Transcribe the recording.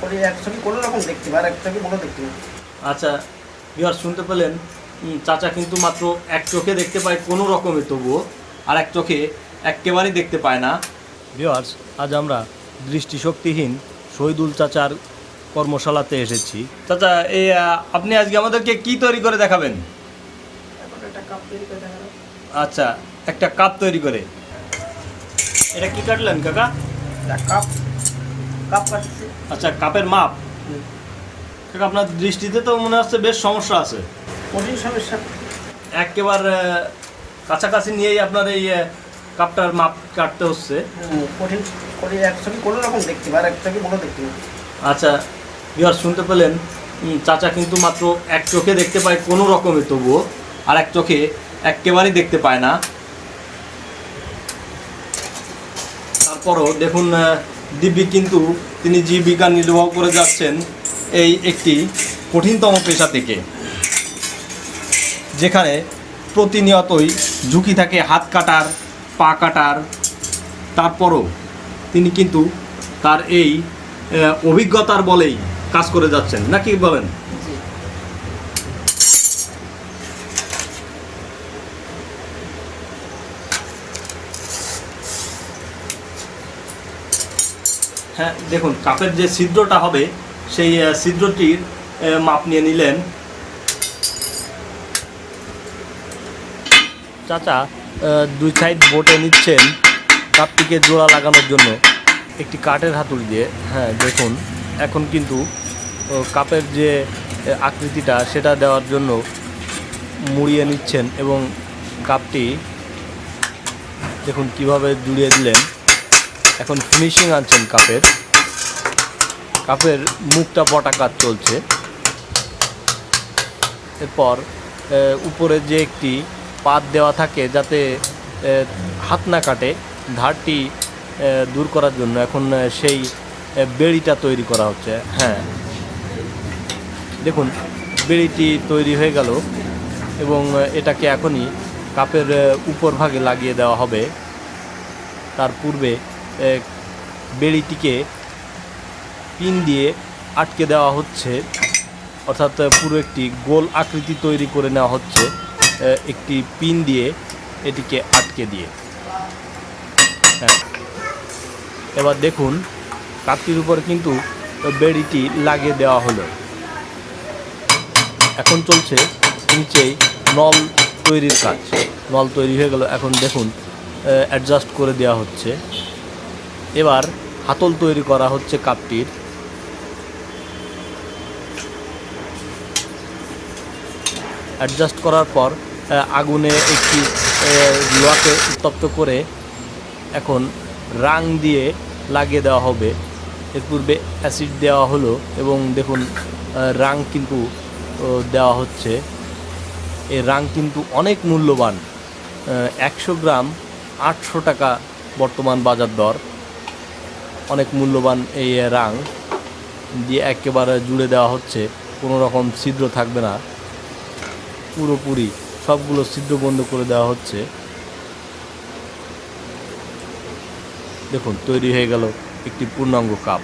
করে এক ছবি কোনো রকম দেখতে পারে আর এক ছবি বড় দেখতে পারে আচ্ছা বিহার শুনতে পেলেন চাচা কিন্তু মাত্র এক চোখে দেখতে পায় কোনো রকমে তবুও আর এক চোখে একেবারেই দেখতে পায় না। ভিওয়ার্স আজ আমরা দৃষ্টিশক্তিহীন শহীদুল চাচার কর্মশালাতে এসেছি। চাচা এই আপনি আজকে আমাদেরকে কি তৈরি করে দেখাবেন। আচ্ছা একটা কাপ তৈরি করে। এটা কি কাটলেন কাকা? কাপ। আচ্ছা কাপের মাপ? আপনার দৃষ্টিতে তো মনে হচ্ছে বেশ সমস্যা আছে। কঠিন সমস্যা। একেবারে কাছাকাছি নিয়েই আপনার এই কাপটার মাপ কাটতে হচ্ছে। কঠিন এক ছবি কোনো রকম দেখতে পারে আর এক ছবি বড় দেখতে আচ্ছা বিহার শুনতে পেলেন চাচা কিন্তু মাত্র এক চোখে দেখতে পায় কোনো রকমের তবুও আর এক চোখে একেবারেই দেখতে পায় না। তারপরও দেখুন দিব্যি কিন্তু তিনি জীবিকা নির্বাহ করে যাচ্ছেন এই একটি কঠিনতম পেশা থেকে। যেখানে প্রতিনিয়তই ঝুঁকি থাকে, হাত কাটার, পা কাটার। তারপরও তিনি কিন্তু তার এই অভিজ্ঞতার বলেই কাজ করে যাচ্ছেন। নাকি বলেন? হ্যাঁ দেখুন কাপের যে ছিদ্রটা হবে, সেই ছিদ্রটির মাপ নিয়ে নিলেন। চাচা দুই সাইড বোটে নিচ্ছেন কাপটিকে জোড়া লাগানোর জন্য। একটি কাঠের হাতুড়ি দিয়ে হ্যাঁ দেখুন। এখন কিন্তু কাপের যে আকৃতিটা, সেটা দেওয়ার জন্য মুড়িয়ে নিচ্ছেন এবং কাপটি, দেখুন, কীভাবে জুড়িয়ে দিলেন। এখন ফিনিশিং আনছেন কাপের। কাপের মুখটা পটা কাজ চলছে। এরপর উপরে যে একটি পাত দেওয়া থাকে যাতে হাত না কাটে, ধারটি দূর করার জন্য এখন সেই বেড়িটা তৈরি করা হচ্ছে। হ্যাঁ। দেখুন, বেড়িটি তৈরি হয়ে গেল এবং এটাকে এখনই কাপের উপর ভাগে লাগিয়ে দেওয়া হবে। তার পূর্বে বেড়িটিকে পিন দিয়ে আটকে দেওয়া হচ্ছে। অর্থাৎ পুরো একটি গোল আকৃতি তৈরি করে নেওয়া হচ্ছে একটি পিন দিয়ে এটিকে আটকে দিয়ে। হ্যাঁ। এবার দেখুন, কাপটির উপরে কিন্তু বেড়িটি লাগিয়ে দেওয়া হলো। এখন চলছে নিচেই নল তৈরির কাজ। নল তৈরি হয়ে গেল। এখন দেখুন অ্যাডজাস্ট করে দেওয়া হচ্ছে। এবার হাতল তৈরি করা হচ্ছে কাপটির। অ্যাডজাস্ট করার পর আগুনে একটি লোহাকে উত্তপ্ত করে এখন রাং দিয়ে লাগিয়ে দেওয়া হবে। এর পূর্বে অ্যাসিড দেওয়া হলো এবং দেখুন রাং কিন্তু দেওয়া হচ্ছে। এই রাং কিন্তু অনেক মূল্যবান। একশো গ্রাম আটশো টাকা বর্তমান বাজার দর। অনেক মূল্যবান এই রাং দিয়ে একেবারে জুড়ে দেওয়া হচ্ছে। কোনো রকম ছিদ্র থাকবে না। পুরোপুরি সবগুলো ছিদ্র বন্ধ করে দেওয়া হচ্ছে। দেখুন, তৈরি হয়ে গেল একটি পূর্ণাঙ্গ কাপ।